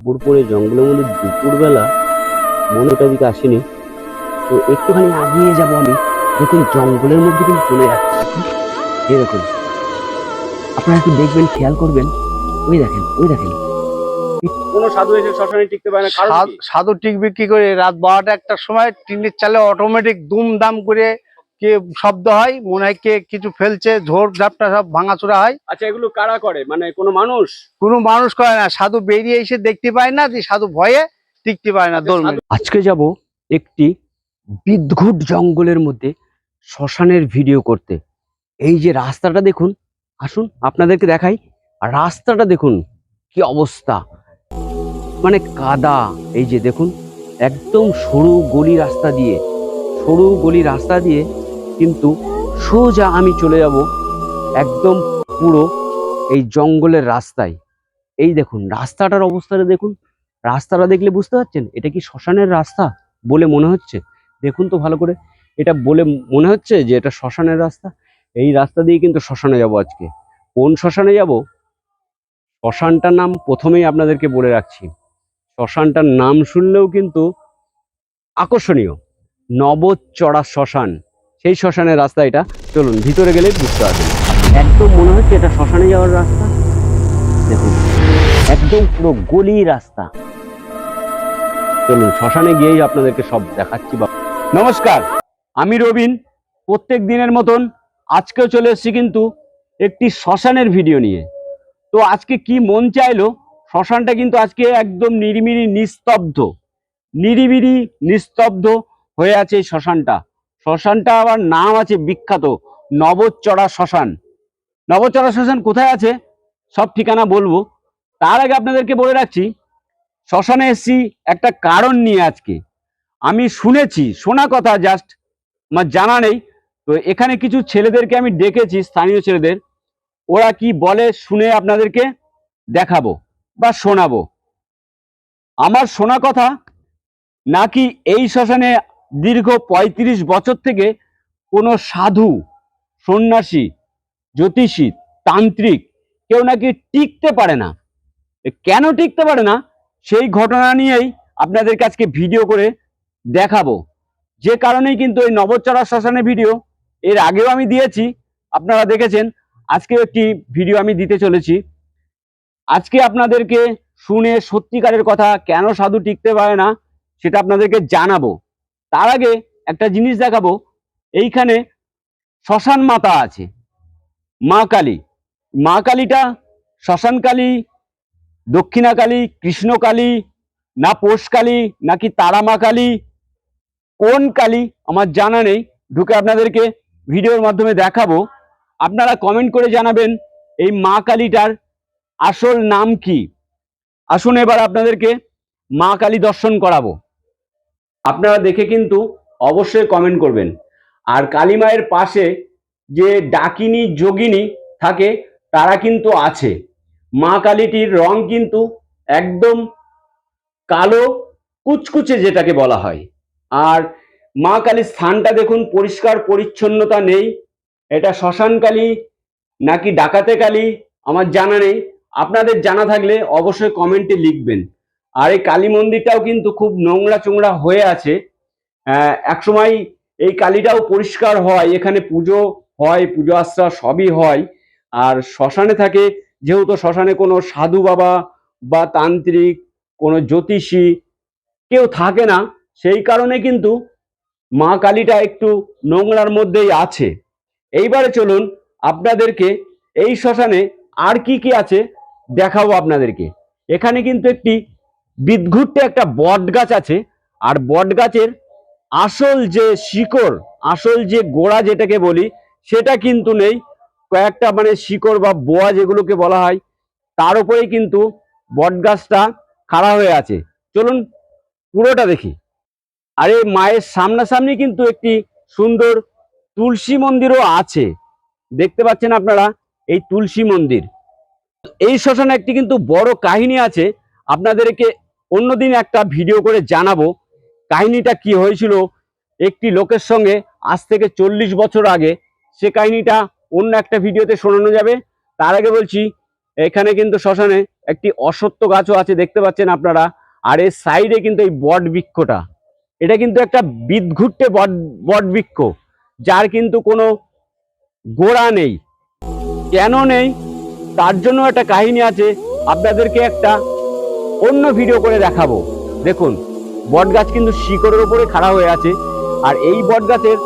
পুরপুরে জঙ্গলের মধ্যে দুপুরবেলা মনে ওটা দিকে আসেনি তো একটুখানি আগিয়ে যাব আমি। দেখুন জঙ্গলের মধ্যে কিন্তু চলে যাচ্ছে। এই দেখুন আপনারা একটু দেখবেন খেয়াল করবেন। ওই দেখেন ওই দেখেন। কোন সাধু এসে শ্মশানে টিকতে পারে না সাধু টিকবে কি করে? রাত বারোটা একটার সময় টিনের চালে অটোমেটিক দুম দাম করে কে শব্দ হয় মনে হয় কে কিছু ফেলছে ঝোড় ঝাপটা সব ভাঙাচোরা হয়। আচ্ছা এগুলো কারা করে? মানে কোনো মানুষ? কোনো মানুষ করে না। সাধু বেরিয়ে এসে দেখতে পায় না যে সাধু ভয়ে টিকতে পারে না দৌড় মেরে। আজকে যাব একটি বিদ্ঘুট জঙ্গলের মধ্যে শ্মশানের ভিডিও করতে। এই যে রাস্তাটা দেখুন আসুন আপনাদেরকে দেখাই। আর রাস্তাটা দেখুন কি অবস্থা। মানে কাদা। এই যে দেখুন একদম সরু গলি রাস্তা দিয়ে সরু গলি রাস্তা দিয়ে কিন্তু সোজা আমি চলে যাব একদম পুরো এই জঙ্গলের রাস্তায়। এই দেখুন, রাস্তাটার অবস্থাটা দেখুন। রাস্তাটা দেখলে বুঝতে পারছেন, এটা কি শ্মশানের রাস্তা বলে মনে হচ্ছে? দেখুন তো ভালো করে, এটা বলে মনে হচ্ছে যে এটা শ্মশানের রাস্তা? এই রাস্তা দিয়ে কিন্তু শ্মশানে যাব আজকে। কোন শ্মশানে যাব? শ্মশানটার নাম প্রথমেই আপনাদেরকে বলে রাখছি। শ্মশানটার নাম শুনলেও কিন্তু আকর্ষণীয়। নবচড়া শ্মশান। সেই শ্মশানের রাস্তা এটা। চলুন, ভিতরে গেলে বুঝতে পারবেন। একদম মনে হচ্ছে এটা শ্মশানে যাওয়ার রাস্তা। দেখুন, একদম পুরো গলি রাস্তা। চলুন, শ্মশানে গিয়েই আপনাদেরকে সব দেখাচ্ছি বা নমস্কার, আমি রবিন। প্রত্যেক দিনের মতন আজকেও চলে এসেছি কিন্তু একটি শ্মশানের ভিডিও নিয়ে। তো আজকে কি মন চাইলো? শ্মশানটা কিন্তু আজকে একদম নিরিমিরি নিস্তব্ধ। নিরিবিরি নিস্তব্ধ হয়ে আছে এই শ্মশানটা। শ্মশানটা আবার নাম আছে বিখ্যাত নবচড়া শ্মশান। নবচড়া শ্মশান কোথায় আছে? সব ঠিকানা বলব। তার আগে আপনাদেরকে বলে রাখছি, শ্মশানে এসছি একটা কারণ নিয়ে আজকে। আমি শুনেছি, শোনা কথা জাস্ট আমার জানা নেই। তো এখানে কিছু ছেলেদেরকে আমি ডেকেছি, স্থানীয় ছেলেদের। ওরা কি বলে শুনে আপনাদেরকে দেখাবো বা শোনাবো। আমার শোনা কথা, নাকি এই শ্মশানে দীর্ঘ ৩৫ বছর থেকে কোনো সাধু, সন্ন্যাসী, জ্যোতিষী, তান্ত্রিক কেউ নাকি টিকতে পারে না। কেন টিকতে পারে না? সেই ঘটনা নিয়েই আপনাদেরকে আজকে ভিডিও করে দেখাবো। যে কারণেই কিন্তু এই নবচড়া শ্মশানের ভিডিও, এর আগেও আমি দিয়েছি, আপনারা দেখেছেন, আজকেও একটি ভিডিও আমি দিতে চলেছি। আজকে আপনাদেরকে শুনে সত্যিকারের কথা কেন সাধু টিকতে পারে না, সেটা আপনাদেরকে জানাব। তার আগে একটা জিনিস দেখাবো। এইখানে শ্মশান মাতা আছে, মা কালী। মা কালীটা শ্মশান কালী দক্ষিণাকালী কৃষ্ণকালী না পোষকালী নাকি তারামা কালী। কোন কালী? আমার জানা নেই। ঢুকে আপনাদেরকে ভিডিওর মাধ্যমে দেখাবো। আপনারা কমেন্ট করে জানাবেন এই মা কালীটার আসল নাম কি। আসুন এবার আপনাদেরকে মা কালী দর্শন করাবো। আপনারা দেখে কিন্তু অবশ্যই কমেন্ট করবেন। আর কালী মায়ের পাশে যে ডাকিনী, যোগিনী থাকে, তারা কিন্তু আছে। মা কালীটির রং কিন্তু একদম কালো কুচকুচে যেটাকে বলা হয়। আর মা কালীর স্থানটা দেখুন, পরিষ্কার পরিচ্ছন্নতা নেই। এটা শ্মশান কালী নাকি ডাকাতে কালী, আমার জানা নেই। আপনাদের জানা থাকলে অবশ্যই কমেন্টে লিখবেন। আর এই কালী মন্দিরটাও কিন্তু খুব নোংরা চোংরা হয়ে আছে। একসময় এই কালীটাও পরিষ্কার হয়, এখানে পুজো হয়, পুজো আশ্রা সবই হয়। আর শ্মশানে থাকে, যেহেতু শ্মশানে কোনো সাধু বাবা বা তান্ত্রিক, কোনো জ্যোতিষী কেউ থাকে না, সেই কারণে কিন্তু মা কালীটা একটু নোংরার মধ্যেই আছে। এইবারে চলুন আপনাদেরকে এই শ্মশানে আর কি কি আছে দেখাবো আপনাদেরকে। এখানে কিন্তু একটি বিদঘুটে একটা বট গাছ আছে, আর বট গাছের আসল যে শিকড়, আসল যে গোড়া যেটাকে বলি, সেটা কিন্তু নেই। কয়েকটা মানে শিকড় বা বোয়া যেগুলোকে বলা হয়, তার উপরেই কিন্তু বট গাছটা খাড়া হয়ে আছে। চলুন পুরোটা দেখি। আর এই মায়ের সামনাসামনি কিন্তু একটি সুন্দর তুলসী মন্দিরও আছে। দেখতে পাচ্ছেন আপনারা এই তুলসী মন্দির। এই শ্মশানে একটি কিন্তু বড় কাহিনী আছে। আপনাদেরকে অন্যদিন একটা ভিডিও করে জানাব কাহিনীটা কি হয়েছিল, একটি লোকের সঙ্গে আজ থেকে চল্লিশ বছর আগে সে কাহিনীটা অন্য একটা ভিডিওতে শোনানো যাবে। তার আগে বলছি, এখানে কিন্তু শ্মশানে একটি অসত্য গাছও আছে, দেখতে পাচ্ছেন আপনারা, আর এর সাইডে কিন্তু এই বট বৃক্ষটা। এটা কিন্তু একটা বিদঘুটে বট বট বৃক্ষ, যার কিন্তু কোনো গোড়া নেই। কেন নেই? তার জন্য একটা কাহিনী আছে। আপনাদেরকে একটা অন্য ভিডিও করে দেখাবো। দেখুন বট গাছ কিন্তু শিকড়ের উপরে খাড়া হয়ে আছে। আর এই বট গাছের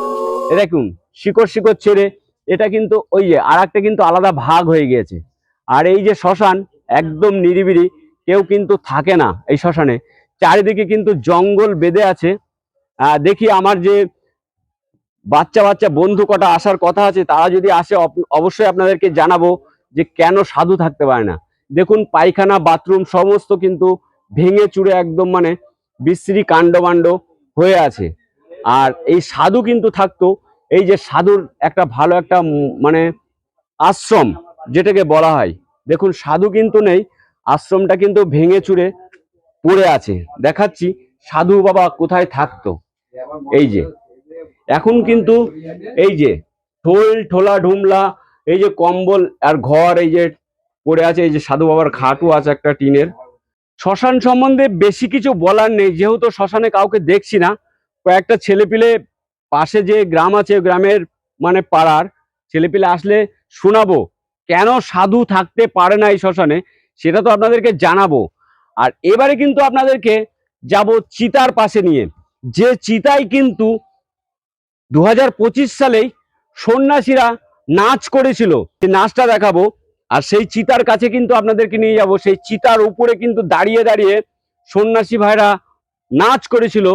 দেখুন, শিকড় শিকড় ছেড়ে এটা কিন্তু ওই যে আর একটা কিন্তু আলাদা ভাগ হয়ে গিয়েছে। আর এই যে শ্মশান একদম নিরিবিলি, কেউ কিন্তু থাকে না এই শ্মশানে। চারিদিকে কিন্তু জঙ্গল বেঁধে আছে। দেখি আমার যে বাচ্চা বাচ্চা বন্ধু কটা আসার কথা আছে, তারা যদি আসে অবশ্যই আপনাদেরকে জানাব যে কেন সাধু থাকতে পারে না। দেখুন পায়খানা, বাথরুম সমস্ত কিন্তু ভেঙে চুরে একদম মানে বিশ্রী কাণ্ডমাণ্ড হয়ে আছে। আর এই সাধু কিন্তু থাকতো, এই যে সাধুর একটা ভালো একটা মানে আশ্রম যেটাকে বলা হয়। দেখুন, সাধু কিন্তু নেই, আশ্রমটা কিন্তু ভেঙে চুরে পড়ে আছে। দেখাচ্ছি, সাধু বাবা কোথায় থাকতো। এই যে, এখন কিন্তু এই যে ঠোল ঠোলা ঢুমলা, এই যে কম্বল আর ঘর, এই যে পড়ে আছে, এই যে সাধু বাবার খাটও আছে একটা টিনের। শ্মশান সম্বন্ধে বেশি কিছু বলার নেই, যেহেতু শ্মশানে কাউকে দেখছি না। কয়েকটা ছেলেপিলে পাশে যে গ্রাম আছে, গ্রামের মানে পাড়ার, ছেলেপিলে আসলে শোনাবো, কেন সাধু থাকতে পারে না এই শ্মশানে, সেটা তো আপনাদেরকে জানাব। আর এবারে কিন্তু আপনাদেরকে যাব চিতার পাশে নিয়ে। যে চিতায় কিন্তু দু হাজার পঁচিশ সালেই সন্ন্যাসীরা নাচ করেছিল সেই নাচটা দেখাবো। আর সেই চিতার কাছে কিন্তু আপনাদেরকে নিয়ে যাব। সেই চিতার উপরে কিন্তু দাঁড়িয়ে দাঁড়িয়ে সন্ন্যাসী ভাইরা নাচ করেছিল।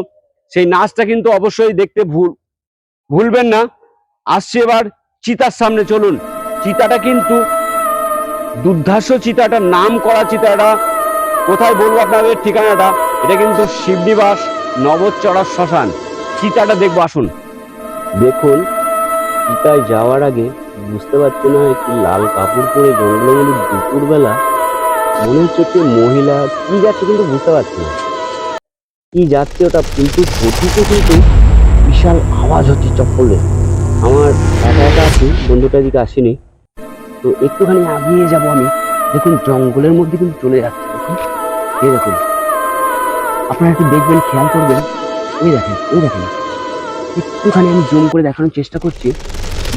সেই নাচটা কিন্তু অবশ্যই দেখতে ভুল ভুলবেন না। আসছে এবার চিতার সামনে, চলুন। চিতাটা কিন্তু দুর্ধাস্য চিতাটা নাম করা চিতাটা। কোথায় বলব আপনাদের ঠিকানাটা? এটা কিন্তু শিবনিবাস নবচড়া শ্মশান। চিতাটা দেখব, আসুন। দেখুন, চিতায় যাওয়ার আগে বুঝতে পারছি না একটি লাল কাপড় পরে জঙ্গলের মধ্যে দুপুরবেলা মনে হচ্ছে একটি মহিলা কি যাচ্ছে কিন্তু বুঝতে পারছি না। কি যাচ্ছে ওটা কিন্তু প্রতিতে কিন্তু বিশাল আওয়াজ হচ্ছে চপ্পলে। আমার একা একা আছি বন্ধুটা এদিকে আসেনি। তো একটুখানি আগিয়ে যাব আমি। দেখুন, জঙ্গলের মধ্যে কিন্তু চলে যাচ্ছে। দেখুন, এই দেখুন। আপনারা একটু দেখবেন, খেয়াল করবেন। ওই দেখেন ওই দেখেন। একটুখানি আমি জুম করে দেখানোর চেষ্টা করছি।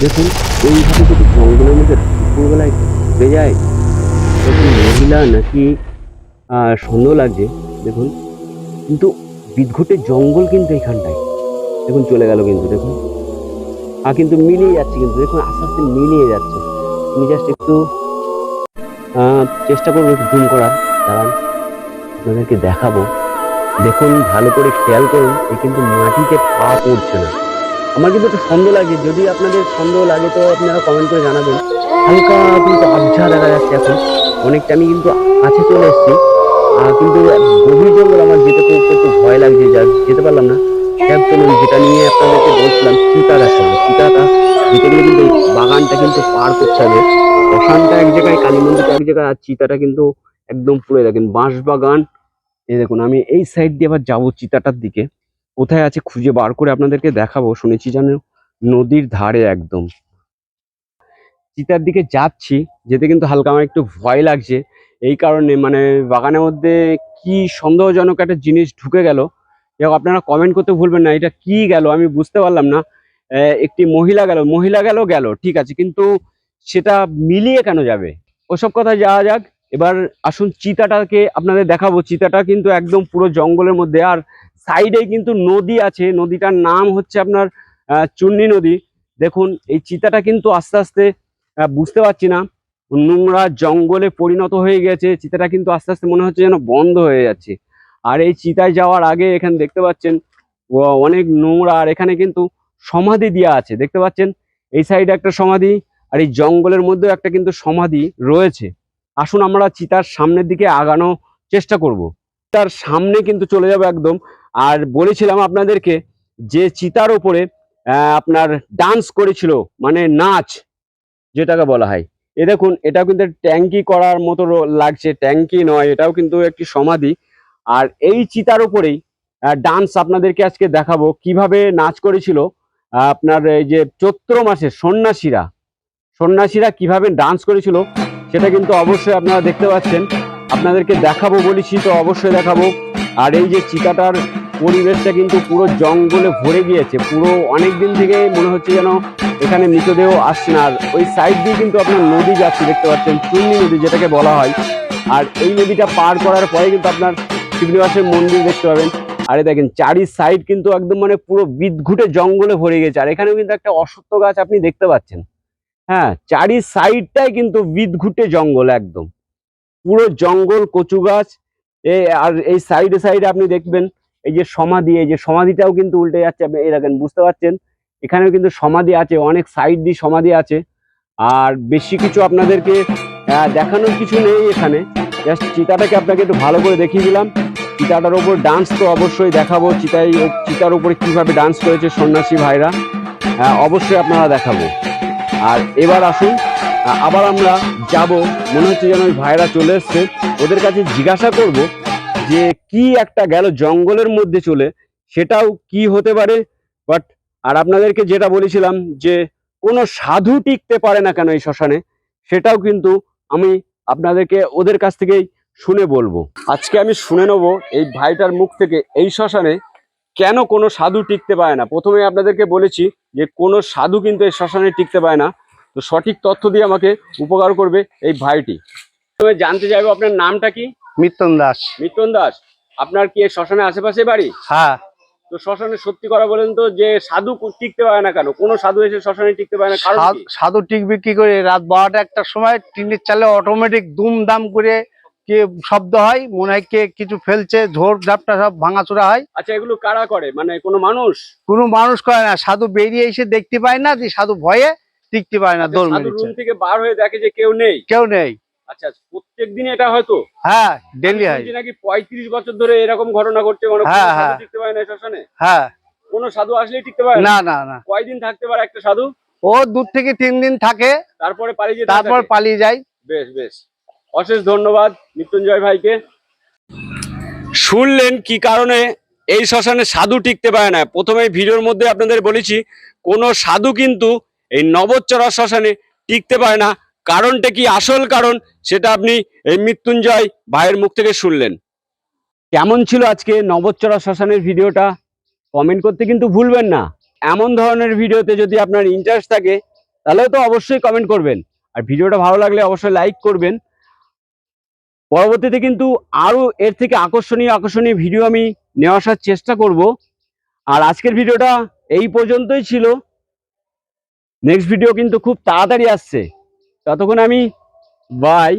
দেখুন এইভাবে যদি জঙ্গলের মধ্যে দুপুরবেলায় ঘুরে যায় দেখুন মহিলা নাকি সন্দেহ লাগছে, দেখুন। কিন্তু বিদঘুটে জঙ্গল কিন্তু এখানটায়। দেখুন, চলে গেল কিন্তু, দেখুন। আর কিন্তু মিলিয়ে যাচ্ছে কিন্তু, দেখুন, আস্তে আস্তে মিলিয়ে যাচ্ছে। আমি জাস্ট একটু চেষ্টা করব জুম করার। দাঁড়ান, আপনাদেরকে দেখাবো। দেখুন, ভালো করে খেয়াল করুন, এ কিন্তু মাটিতে পা পড়ছে না। আমার কিন্তু একটু সন্দেহ লাগে, যদি আপনাদের সন্দেহ লাগে তো আপনারা কমেন্ট করে জানাবেন। হালকা কিন্তু আবঝা দেখা যাচ্ছে এখন। অনেকটা আমি কিন্তু কাছে চলে এসেছি। কিন্তু গভীর জঙ্গল আমার যেতে করতে একটু ভয় লাগছে, যা যেতে পারলাম না। ক্যাব যেটা নিয়ে আপনাদেরকে বলছিলাম, চিতা দেখাবো চিতাটা যেতে গেলে কিন্তু বাগানটা কিন্তু পার করতে হবে। শ্মশানটা এক জায়গায় কালী মন্দিরটা এক জায়গায়, আর চিতাটা কিন্তু একদম পুরো দেখেন। বাঁশ বাগান এই দেখুন, আমি এই সাইড দিয়ে আবার যাব চিতাটার দিকে। কোথায় আছে খুঁজে বার করে আপনাদেরকে দেখাবো। শুনেছি যেন নদীর ধারে একদম। চিতার দিকে যাচ্ছি, যেতে কিন্তু হালকা আমার একটু ভয় লাগছে। এই কারণে মানে বাগানের মধ্যে কি সন্দেহজনক একটা জিনিস ঢুকে গেল। আপনারা কমেন্ট করতে ভুলবেন না, এটা কি গেল আমি বুঝতে পারলাম না। একটি মহিলা গেল মহিলা গেল গেল, ঠিক আছে, কিন্তু সেটা মিলিয়ে কেন যাবে? ওসব কথা যাওয়া যাক, এবার আসুন চিতাটাকে আপনাদের দেখাবো। চিতাটা কিন্তু একদম পুরো জঙ্গলের মধ্যে, আর সাইডে কিন্তু নদী আছে, নদীটার নাম হচ্ছে আপনার চুন্নি নদী। দেখুন, এই চিতাটা কিন্তু আস্তে আস্তে বুঝতে পারছি না। নোংরা জঙ্গলে পরিণত হয়ে গেছে, চিতাটা কিন্তু আস্তে আস্তে মনে হচ্ছে যেন বন্ধ হয়ে যাচ্ছে। আর এই চিতায় যাওয়ার আগে এখানে দেখতে পাচ্ছেন অনেক নোংরা, আর এখানে কিন্তু সমাধি দেওয়া আছে। দেখতে পাচ্ছেন, এই সাইডে একটা সমাধি, আর এই জঙ্গলের মধ্যেও একটা কিন্তু সমাধি রয়েছে। আসুন আমরা চিতার সামনের দিকে আগানো চেষ্টা করব। তার সামনে কিন্তু চলে যাবে একদম। আর বলেছিলাম আপনাদেরকে যে চিতার ওপরে আপনার ডান্স করেছিল মানে নাচ, যেটাকে বলা হয়। এ দেখুন এটা কিন্তু ট্যাঙ্কি করার মতো লাগছে। ট্যাঙ্কি নয়, এটাও কিন্তু একটি সমাধি। আর এই চিতার উপরেই ডান্স আপনাদেরকে আজকে দেখাবো। কীভাবে নাচ করেছিল আপনার এই যে চৈত্র মাসে সন্ন্যাসীরা। সন্ন্যাসীরা কীভাবে ডান্স করেছিল, সেটা কিন্তু অবশ্যই আপনারা দেখতে পাচ্ছেন। আপনাদেরকে দেখাবো বলেছি তো অবশ্যই দেখাবো। আর এই যে চিতাটার পরিবেশটা কিন্তু পুরো জঙ্গলে ভরে গিয়েছে। পুরো অনেক দিন থেকে মনে হচ্ছে যেন এখানে মৃতদেহ আসছে না। আর ওই সাইড দিয়ে কিন্তু আপনার নদী যাচ্ছে, দেখতে পাচ্ছেন, চুন্নি নদী যেটাকে বলা হয়। আর এই নদীটা পার করার পরে কিন্তু আপনার শিবনিবাসের মন্দির দেখতে পাবেন। আরে দেখেন, চারি সাইড কিন্তু একদম মানে পুরো বিদঘুটে জঙ্গলে ভরে গেছে আর এখানেও কিন্তু একটা অশ্বত্থ গাছ আপনি দেখতে পাচ্ছেন। হ্যাঁ চারি সাইডটাই কিন্তু বিদঘুটে জঙ্গল একদম। পুরো জঙ্গল, কচু গাছ আর এই সাইডে সাইডে আপনি দেখবেন, এই যে সমাধি, এই যে সমাধিটাও কিন্তু উল্টে যাচ্ছে, আপনি এই দেখেন, বুঝতে পারছেন? এখানেও কিন্তু সমাধি আছে, অনেক সাইড দিয়ে সমাধি আছে। আর বেশি কিছু আপনাদেরকে দেখানোর কিছু নেই এখানে। জাস্ট চিতাটাকে আপনাকে একটু ভালো করে দেখিয়ে দিলাম। চিতাটার ওপর ডান্স তো অবশ্যই দেখাবো। চিতাই, চিতার উপরে কীভাবে ডান্স করেছে সন্ন্যাসী ভাইরা অবশ্যই আপনারা দেখাবো। আর এবার আসুন আবার আমরা যাব। মনে হচ্ছে যেন ওই ভাইরা চলে এসছে। ওদের কাছে জিজ্ঞাসা করব যে, কি একটা গেল জঙ্গলের মধ্যে চলে, সেটাও কি হতে পারে? বাট, আর আপনাদেরকে যেটা বলেছিলাম যে, কোনো সাধু টিকতে পারে না কেন এই শ্মশানে, সেটাও কিন্তু আমি আপনাদেরকে ওদের কাছ থেকেই শুনে বলব। আজকে আমি শুনে নেব এই ভাইটার মুখ থেকে এই শ্মশানে কেন কোনো সাধু টিকতে পারে না? প্রথমে আপনাদেরকে বলেছি যে, কোনো সাধু কিন্তু এই শ্মশানে টিকতে পারে না। তো সঠিক তথ্য দিয়ে আমাকে উপকার করবে এই ভাইটি। তবে জানতে চাইব আপনার নামটা কি? মিত্তন দাস। মিতন দাস। আপনার কি শ্মশানের আশেপাশে বাড়ি? হ্যাঁ। তো শ্মশানে সত্যি কথা বলেন তো যে সাধু টিকতে পারে না কেন? কোনো সাধু এসে শ্মশানে টিকতে পারে না কারণ সাধু- সাধু টিকবে কি করে? রাত বারোটা একটার সময় টিনের চালে অটোমেটিক দুম দাম করে কে শব্দ হয় মনে হয় কে কিছু ফেলছে ঝোড় ঝাপটা সব ভাঙাচোরা হয়। আচ্ছা এগুলো কারা করে? মানে কোনো মানুষ? কোনো মানুষ করে না। সাধু বেরিয়ে এসে দেখতে পায় না যে সাধু ভয়ে টিকতে পারে না দোল আচ্ছা, মেরেছে রুম থেকে বার হয়ে দেখে যে কেউ নেই? কেউ নেই। আচ্ছা প্রত্যেক দিন এটা হয়তো হ্যাঁ ডেলি হয়। নাকি পঁয়ত্রিশ বছর ধরে এরকম ঘটনা ঘটছে কোনো হ্যাঁ, হ্যাঁ। টিকতে পারে না শ্মশানে? হ্যাঁ। কোনো সাধু আসলেই টিকতে পারে না? না না কয়দিন থাকতে পারে একটা সাধু? ও দু থেকে তিন দিন থাকে তারপরে পালিয়ে যেতে তারপর পালিয়ে যায়। বেশ বেশ। অশেষ ধন্যবাদ মৃত্যুঞ্জয় ভাইকে। শুনলেন কি কারণে এই শ্মশানে সাধু টিকতে পারে না? প্রথমে ভিডিওর মধ্যে আপনাদের বলেছি কোনো সাধু কিন্তু এই নবচরা শ্মশানে টিকতে পারে না। কারণটা কি? আসল কারণ সেটা আপনি এই মৃত্যুঞ্জয় ভাইয়ের মুখ থেকে শুনলেন। কেমন ছিল আজকে নবচরা শ্মশানের ভিডিওটা? কমেন্ট করতে কিন্তু ভুলবেন না। এমন ধরনের ভিডিওতে যদি আপনার ইন্টারেস্ট থাকে তাহলে তো অবশ্যই কমেন্ট করবেন। আর ভিডিওটা ভালো লাগলে অবশ্যই লাইক করবেন। পরবর্তীতে কিন্তু আরও এর থেকে আকর্ষণীয় আকর্ষণীয় ভিডিও আমি নিয়ে আসার চেষ্টা করব। আর আজকের ভিডিওটা এই পর্যন্তই ছিল। নেক্সট ভিডিও কিন্তু খুব তাড়াতাড়ি আসছে। ততক্ষণ আমি বাই